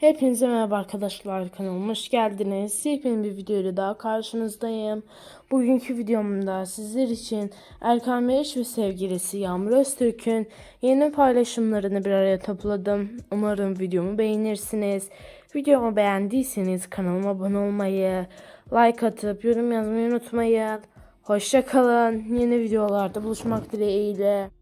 Hepinize merhaba arkadaşlar kanalıma hoş geldiniz. Yepyeni bir videoyla daha karşınızdayım. Bugünkü videomda sizler için Erkan Meriç ve sevgilisi Yağmur Öztürk'ün yeni paylaşımlarını bir araya topladım. Umarım videomu beğenirsiniz. Videomu beğendiyseniz kanalıma abone olmayı, like atıp yorum yazmayı unutmayın. Hoşçakalın. Yeni videolarda buluşmak dileğiyle.